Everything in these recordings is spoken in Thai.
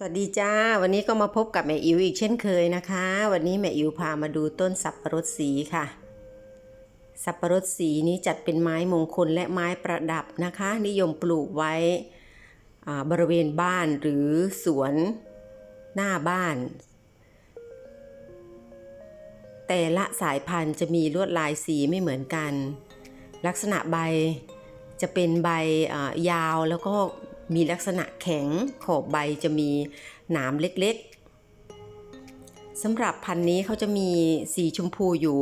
สวัสดีจ้า วันนี้ก็มาพบกับแม่อิ๋วอีกเช่นเคยนะคะ วันนี้แม่อิ๋วพามาดูต้นสับปะรดสีค่ะ สับปะรดสีนี้จัดเป็นไม้มงคลและไม้ประดับนะคะ นิยมปลูกไว้บริเวณบ้านหรือสวนหน้าบ้าน แต่ละสายพันธุ์จะมีลวดลายสีไม่เหมือนกัน ลักษณะใบจะเป็นใบยาวแล้วก็ มีลักษณะแข็งขอบใบจะมีหนามเล็กๆสำหรับพันธุ์นี้เขาจะมีสีชมพูอยู่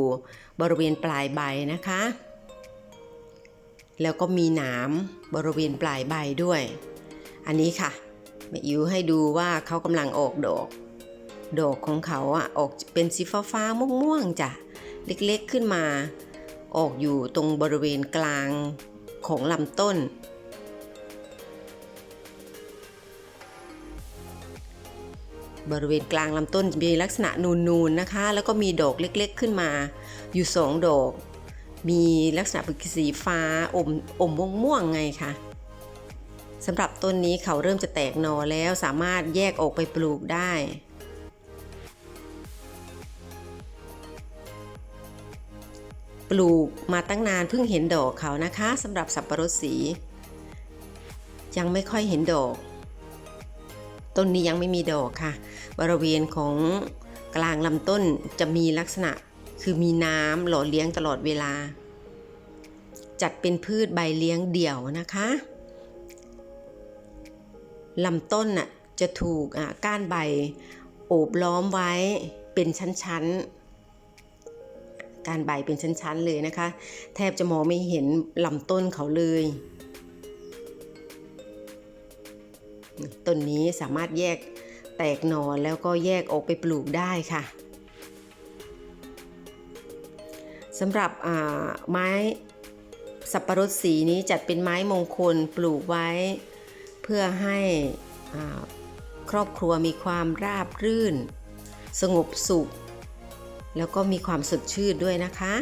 บริเวณปลายใบนะคะ แล้วก็มีหนามบริเวณปลายใบด้วย อันนี้ค่ะแม่อิวให้ดูว่าเขากำลังออกดอก ดอกของเขาอะออกเป็นสีฟ้าฟ้าๆม่วงๆจ้ะเล็กๆขึ้นมา ออกอยู่ตรงบริเวณกลางของลำต้น บริเวณกลางลำต้นมีลักษณะนูนๆนะคะ แล้วก็มีดอกเล็กๆขึ้นมา อยู่สองดอก มีลักษณะเป็นสีฟ้าอมอมม่วงๆไงคะสำหรับต้นนี้เขาเริ่มจะแตกหน่อแล้วสามารถแยกออกไปปลูกได้ปลูกมาตั้งนานเพิ่งเห็นดอกเขานะคะสำหรับสับปะรดสี ยังไม่ค่อยเห็นดอก ต้นนี้ยังไม่มีดอกค่ะ บริเวณของกลางลำต้นจะมีลักษณะคือมีน้ำหล่อเลี้ยงตลอดเวลา จัดเป็นพืชใบเลี้ยงเดี่ยวนะคะลำต้นน่ะจะถูกอะก้านใบโอบล้อมไว้เป็นชั้นๆ การใบเป็นชั้นๆเลยนะคะ แทบจะมองไม่เห็นลำต้นเขาเลย ต้นนี้สามารถแยกแตกหน่อแล้วก็แยกออกไปปลูกได้ค่ะสำหรับอ่าไม้สับปะรดสีนี้จัดเป็นไม้มงคลปลูกไว้ เพื่อให้อ่าครอบครัวมีความราบรื่น สงบสุข แล้วก็มีความสดชื่นด้วยนะคะ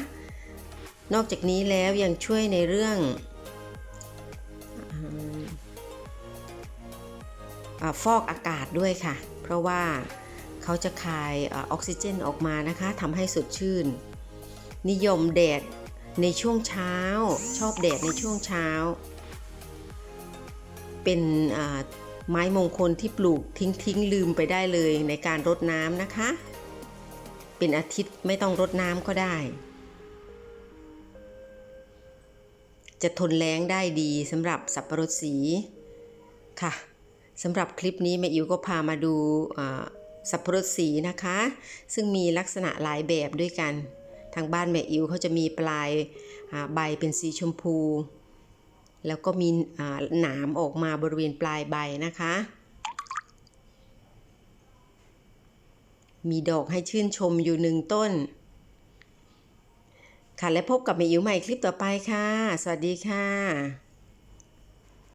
นอกจากนี้แล้วยังช่วยในเรื่อง ฟอกอากาศด้วยค่ะ เพราะว่าเขาจะคายออกซิเจนออกมานะคะทำให้สดชื่น นิยมแดดในช่วงเช้า ชอบแดดในช่วงเช้า เป็นไม้มงคลที่ปลูกทิ้งทิ้งลืมไปได้เลยในการรดน้ำนะคะ เป็นอาทิตย์ไม่ต้องรดน้ำก็ได้ จะทนแล้งได้ดีสำหรับสับปะรดสีค่ะ สำหรับคลิปนี้แม่อิ๋วก็พามาดูสับปะรดสีนะคะ ซึ่งมีลักษณะหลายแบบด้วยกัน ทางบ้านแม่อิ๋วเขาจะมีปลายใบเป็นสีชมพู แล้วก็มีหนามออกมาบริเวณปลายใบนะคะ มีดอกให้ชื่นชมอยู่หนึ่งต้น ค่ะและพบกับแม่อิ๋วใหม่คลิปต่อไปค่ะ สวัสดีค่ะ